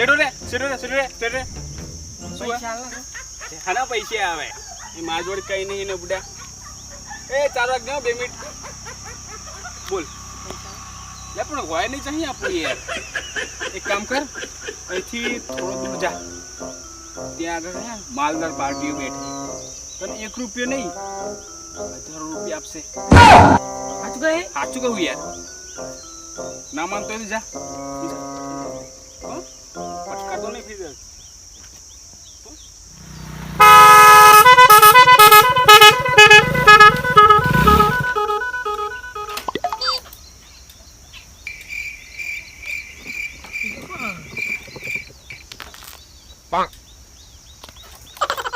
શરૂ રે શરૂ રે શરૂ રે શું પૈસા આલે. હાના પૈસે આવે. એ માર જોડે કઈ નહીં ને બુડા. એ ચાર વાગ જાઓ બે મિનિટ. બોલ. લે પણ હોય નહીં ચાહીએ આપણું યાર. એક કામ કર અહીંથી થોડો દૂર જા. ત્યાં આગળ માલદાર પાર્ટીઓ બેઠી. તને એક રૂપિયો નહીં હજારો રૂપિયા આપશે. સાચું કહે? સાચું કહું યાર. ના માનતો જા જા. હો? પટકારતો નહીં ફીર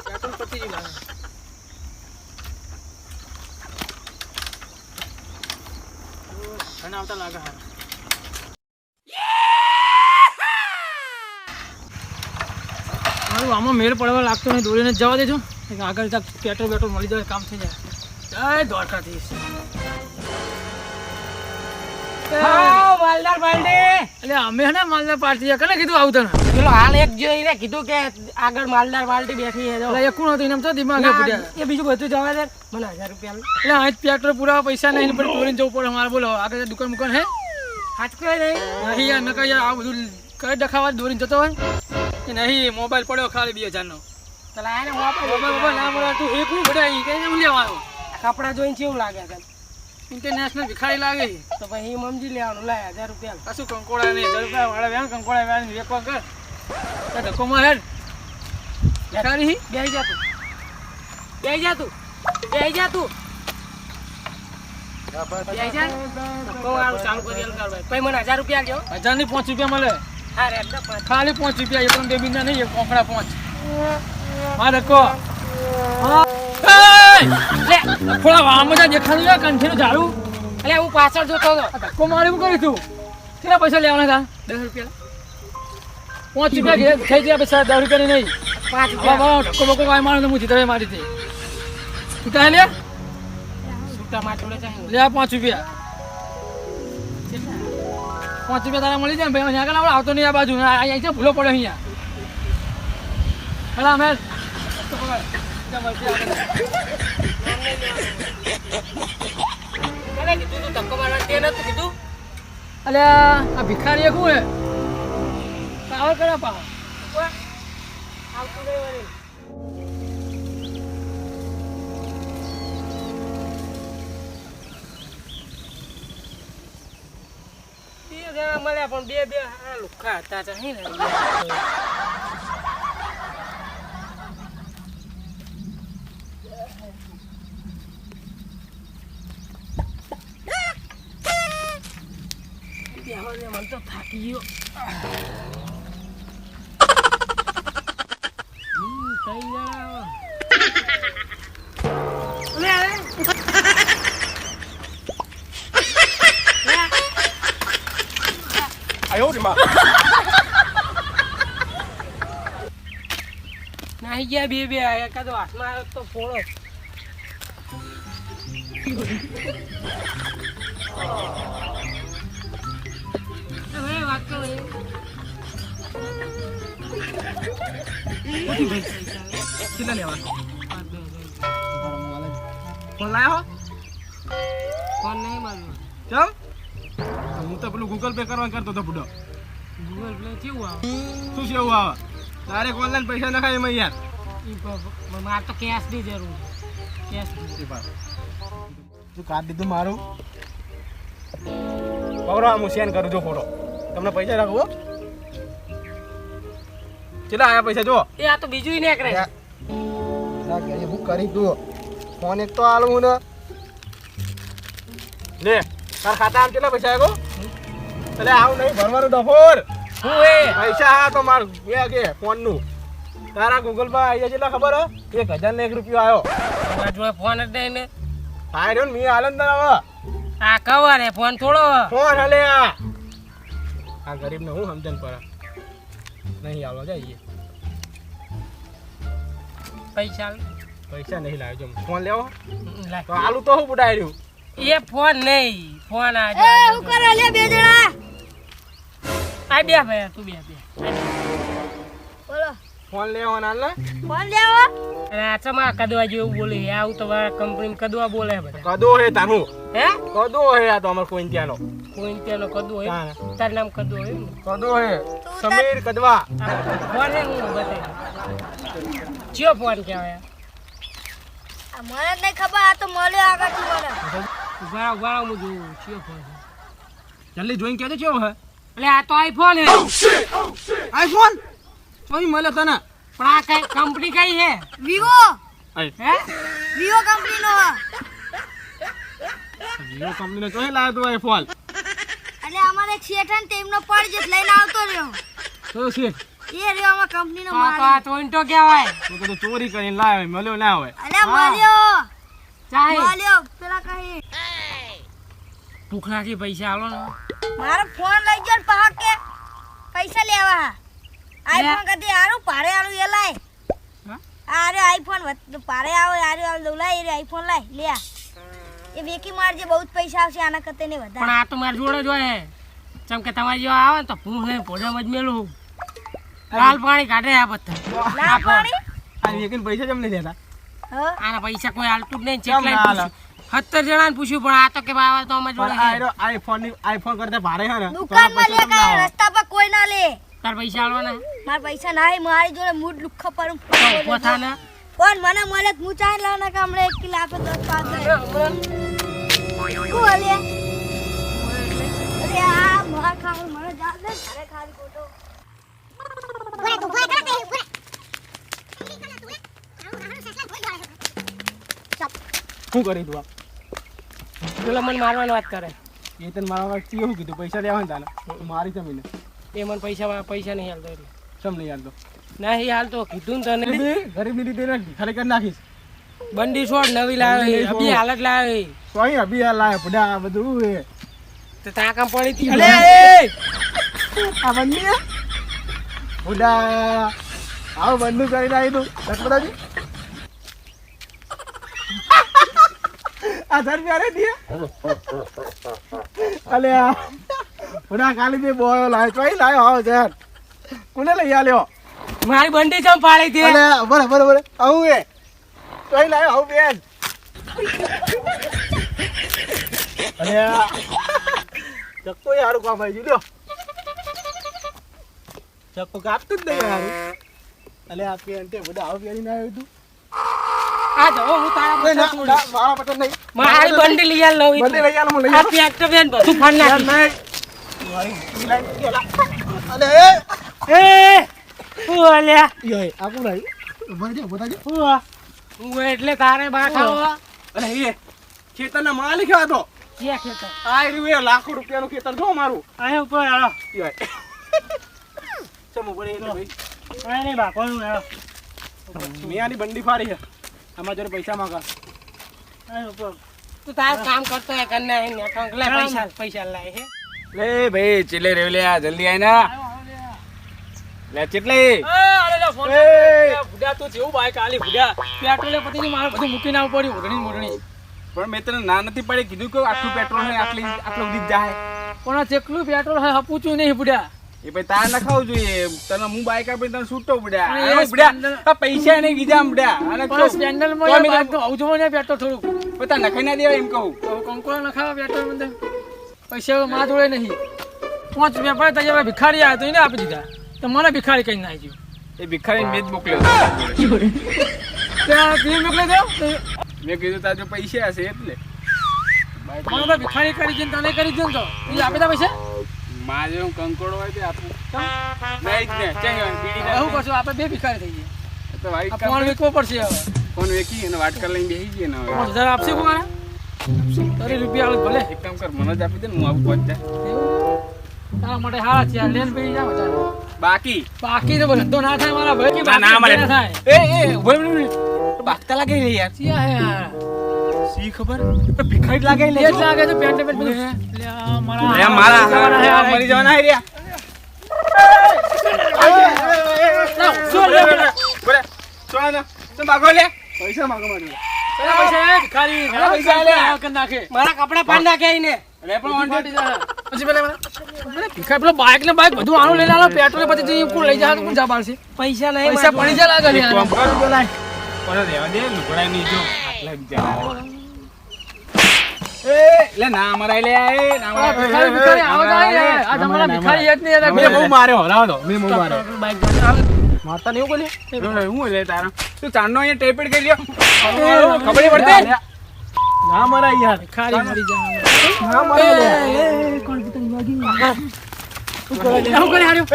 પેટ્રોલ પતી ગયું લાગે. ઓ, ઘણા આવતા લાગે હારા. મારું આમાં મેળ પડવા લાગતો નહીં. દોરીને જ જવા દેજો. એક આગળ ત્યાં પેટ્રોલ પેટ્રોલ મળી જાય કામ થઈ જાય. જય દ્વારકાધીશ. માલદાર બાલડી એટલે અમે ને માલદાર પાર્ટી કને કીધું આવું તને? પેલો હાલ એક જોઈને કીધું કે આગળ માલદાર બાલટી બેઠી છે. એટલે એકું નતું એમ તો દિમાગે પડ્યા એ બીજું બધું જવા દે. મને હજાર રૂપિયા. એટલે અહીં પેટ્રોલ પૂરા પૈસા નહીં પણ પછી જવું પડે. અમારે બોલો આગળ દુકાન મુકાન હે? સાચું કહે નહીં. નહીં યાર નકા યાર આ બધું કઈ દખાવા દોરીને જતો હોય કે નહીં મોબાઈલ પડ્યો ખાલી બે હજારનો. મોબાઈલ. મોબાઈલ ના મળે તું એક હું બધા કઈ હું લેવા આવ્યો? કપડાં જોઈને કેવું લાગે છે? ઇન્ટરનેશનલ ભિખારી લાગે છે. તો પછી મમજી લેવાનું લાય હજાર રૂપિયા. કશું કંકોડા નહીં હજાર રૂપિયા વાળા વ્યાણ કંકોડા વ્યાન વેકવા કર. ધક્કો મારે. ભિખારી બે જા તું. બે જા તું. બે જા તું. હજાર? ની પાંચ રૂપિયા મળે. ખાલી પાંચ રૂપિયા એકદમ બે બીજા નહીં કોંકડા પાંચ. હા ધક્કો. હા. લે થોડા વાળમાં જા દેખાતું યાર કંઠીનું ઝાડુ. એટલે હું પાછળ જોતો હતો. ધક્કો મારે એવું કર્યું તું. કેટલા પૈસા લેવાના હતા? દસ રૂપિયા. પાંચ રૂપિયા થઈ ગયા પૈસા દસ રૂપિયા નહીં. પાંચ રૂપિયા. ધક્કો બક્કો કાંઈ મારો હું જીતરે મારી હતી છૂટા લે લે પાંચ રૂપિયા. પાંચ રૂપિયા તારા મળી જાય ભાઈ અહીંયા આગળ આવતો નહીં આ બાજુ. અહીંયા છે ભૂલો પડે અહીંયા. કોને કીધું તું ધક્કો મારવાનું તે નતું કીધું? અલે આ ભિખારી શું હે? પાવર કરા પાવર? આવતું નહીં વળી. બે જણા મળ્યા પણ બે બે લુખા હતા ને. ને મને તો થાકી ગયો નાહી ગયા બે બે એકાદો હાથમાં આવ્યો તો ફોડો એ. કેટલા લેવા પાંચ બે હજાર. ફોન લાયો ફોન નહીં મારવાનો ચમ? હું તો પેલું ગૂગલ પે કરવા કરતો હતો બુડો ગૂગલ પે કેવું આવે? શું છે એવું આવે? ડાયરેક્ટ ઓનલાઈન પૈસા નખાય એમાં યાર. મારે તો કેશની જરૂર કેશ તું કાઢ દીધું મારું? પકડો હું સેન્ડ કરું જો ફોટો. તમને પૈસા રાખવો કેટલા આયા પૈસા જો એ આ તો બીજું ને કરે હું કરી તું ફોન એક તો આલું ને. લે તાર ખાતામાં કેટલા પૈસા આવ્યો એટલે આવું નહીં ભરવાનું ડફોર હું એ? પૈસા હા તો માર બે કે ફોનનું તારા ગૂગલ પર આવી જાય ખબર હે? એક હજાર ને એક રૂપિયો આવ્યો જોડે ફોન જ નહીં ને. રહ્યો ને મી આનંદ હવે આ કવર હે ફોન થોડો ફોન હલે આ. આ ગરીબને હું સમજણ પડે? નહીં આવો જઈએ. પૈસા પૈસા નહીં લાવ્યો ફોન લેવો. તો આલુ તો હું બુડાઈ રહ્યું? એ ફોન નહીં ફોન આ એ હું કરે લે બે જણા. આ બે ભાઈ તું બે બે. ફોન લેવો ના લે ફોન લેવો. અરે આ ચમા કદવા જેવું બોલે. આવું તો કંપની કદવા બોલે બધા. કદો હે તારું. હે? કદો હે આ તો અમાર કોઈ ત્યાંનો. કોઈ ત્યાંનો કદવો હોય તાર નામ કદવો હોય? કદો હે સમીર કદવા. ફોન હે હું બતે ચિયો ફોન કહેવાય. આ મને જ નહીં ખબર આ તો મળ્યો આગળથી મને. ઊભા ઊભા હું જોઉં. ચિયો ફોન. જલ્દી જોઈને કહેજો ચિયો હે એટલે આ તો આઈફોન હે. આઈફોન ચોઈ મળે તને. પણ આ કઈ કંપની કઈ હે? વિવો હે? વિવો કંપનીનો હ. વિવો કંપનીનો ચોઈ લાવ્યો તો આઈફોન એટલે અમારે એક શેઠ હે ને તેમનો પડ જ લઈને આવતો રહ્યો. તો શેઠ? એ રહ્યો અમાર કંપનીનો આ માલિક. ટોઈન્ટો કહેવાય. તો તો ચોરી કરીને લાવ્યો મળ્યો ના હોય. અલે મળ્યો. ચાહે. મળ્યો. પેલા કહી. ભૂખ લાગી પૈસા આલો ને. મારો ફોન લઈ ગયો ને કે પૈસા લેવા આઈફોન કદી આરું પારે હારું એ લાય. હા? આરે આઈફોન પારે આવે આરે આવે દઉં લાય રે આઈફોન લાય લે. એ વેકી મારજે બહુ જ પૈસા આવશે આના કરતા ને પણ વધારે આ તો મારી જોડે જ હોય. ચમ કે તમારી જેવા આવે ને તો હું હે પોડામાં જ મેલું લાલ પાણી કાઢે આ બધા. લાલ પાણી? આ વેકીન પૈસા જમ નહીં લેતા હા? આના પૈસા કોઈ હાલતું જ નહીં ના? ચેટલા સત્તર જણાને પૂછ્યું પણ આ તો કે બાવા તો અમારી જોડે આ આઈફોનની આઈફોન કરતા ભારે હે ને. દુકાનમાં લે આવે. રસ્તા પર કોઈ ના લે. તાર પૈસા આલવાના માર પૈસા ના મારી જોડે મૂડ લુખ પર. પોતાના? પણ મને મળે તો હું ચાર લાવના કે એક કિલો આપે દસ પાંચ શું અરે આ માર ખાવું મને જાત દે ઘરે ખાલી ખોટો. શું કરી તું આ? મને મારવાની વાત કરે. એ તને મારા વાત એવું કીધું પૈસા લેવા ને તાને. મારી જમીને. એ મને પૈસા પૈસા નહીં હાલતો એટલે. ચમ નહીં હાલતો? તો ના એ હાલતો. કીધું ને તને. ગરીબી ગરીબી રીતે ખરેખર નાખીશ. બંડી છોડ નવી લાવી. અભી હાલત લાવે. સોય અભી આ લાય બડા આ બધું હે તો તાકા પડી તી અલે એ! આ બંડી બુડા આવ બંડું કરી આવી તું. લખપતાજી આ ધર પ્યારે દિયા અલે આ કાલી બે બોયો લાય. ચોઈ લાયો આવ જર કોને લઈ આલ્યો? મારી બંડી ચમ પાડી હતી અલે બરાબર બરે બરે આવું એ ચોઈ લાયો આવું બેન. આ ચક્કો યાર કામ આવી ગયું ચક્કો કાપતું જ નહીં યાર અલે આ પેન્ટ બધા આવું પહેરીને આવ્યો તું. આ જો હું તારા મારા પટેલ નહીં. મારી બંડી લઈ આલ લઈ હું. લઈ આ બેન બધું ફાડ નાખી નહીં. અલે એ. એ હું અલ્યા યો, એ, આ કોણ આવ્યું? ઊભા રહેજો, ઊભા રહેજો. હું એટલે તારે બાઠા અરે એ ખેતરના માલિક હતો તો. ક્યાં ખેતર. આ રહ્યું એ લાખો રૂપિયાનું ખેતર. જો મારું. અહીં ઉપર આવો. ચમ ઉપર એ ભાઈ. અહીં નહીં બાપાનું આવો? મેં આની બંડી ફાડી છે. આમાં જોડે પૈસા માંગા. અહીં ઉપર. તું તાર કામ કરતો હે કન્યા અહીં કંકલા પૈસા પૈસા લાય હે. લે ભાઈ ચિલે રેવલે આ જલ્દી આય ના લે ચિટલે. એ, અરે લે, ફોન એ. તો જેવું બાઈક આલી ભૂડા પેટ્રોલે પતી ગયું, મારે બધું મૂકીને આવવું પડ્યું ઓઢણી ને પણ મેં તને ના નથી પાડી કીધું કે આટલું પેટ્રોલ નહીં આટલી આટલું બધી જાય. પણ જેટલું પેટ્રોલ હોય હપુચું નહીં ભૂડા એ ભાઈ તાર નખાવું જોઈએ. તને હું બાઈક આપી તને છૂટો પણ સ્પેન્ડલ- આ પૈસા નહીં બીજા બડ્યા અને પણ તો યાર મેં આવું જોવો ને પેટ્રોલ થોડું પતા નખાઈ ના દેવાય એમ કહું. કંકોળા નખાવા પેટ્રોલ અંદર પૈસા માં જોડે નહીં. પાંચ રૂપિયા પડે તૈયાર ભિખારી આવ્યા તો એને આપી દીધા. તો મને ભિખારી કઈ નાખી એ ભિખારી મેં જ મોકલ્યો ત્યાં મોકલી દો મેં કીધું તાર જો પૈસા હશે એટલે. મને તો ભિખારી કરી દે તને કરી દે તો? એ આપી તા પૈસા? મારે હું કંકોડો હોય તે આપું. નહીં જ ને હોય, બીડી હું કરશું આપણે બે ભિખારી થઈ ગઈ તો કામ ફોન વેચવો પડશે હવે. ફોન વેકી અને વાટકા લઈને બેસી જઈએ ને હવે. હજાર આપશે કોણ તરી રૂપિયા આવે ભલે. એક કામ કર મને જ આપી દે ને હું આવું પહોંચ જાય. તારા માટે હારા છે લેન પડી જાવ બાકી. બાકી તો ધંધો ના થાય મારા ભાઈ ના ના મળે. એ એ ભાઈ રહે, ઊભો રહે. તો બાગતા લાગે લે યાર. સી યાર સી ખબર? ભિખારી લાગે લે. જ લાગે તો પેન્ટ પેન્ટ લે મારા લે મારા. યાર. મરી જવાના હે રે. શું લે. બોલે સોના તો માગો લે? પૈસા માગો મારી પૈસા ભિખારી. પૈસા લે. નાખે મારા કપડા પાડ નાખે એને. પણ પછી પેલા પેલો બાઇક ને બાઇક બધું આનું લઈને આલો પેટ્રોલ પછી જઈ કોણ લઈ જાય તો કોણ પૈસા નહીં પૈસા પડી જાય લાગે યાર. કામ કર બોલાય પર રહેવા દે લુગડા નહીં જો. આટલા બિચારા એ ના મરાય લે એ ના આ ભિખારી ભિખારી આવો તો આય યાર. આ તમારા ભિખારી યાદ નહીં યાર. મેં બહુ માર્યો હરાવો દો મેં બહુ માર્યો. બાઈક મારતા નહીં બોલે હું લે તારા? તું ચાંદનો અહીંયા ટેપેડ કરી લ્યો. ખબર પડતી? ના મરાય યાર. ભિખારી મરી જા ના મરાય લે. શું કરે હાર્યું?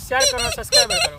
તમને અમારો ગમ્યો હોય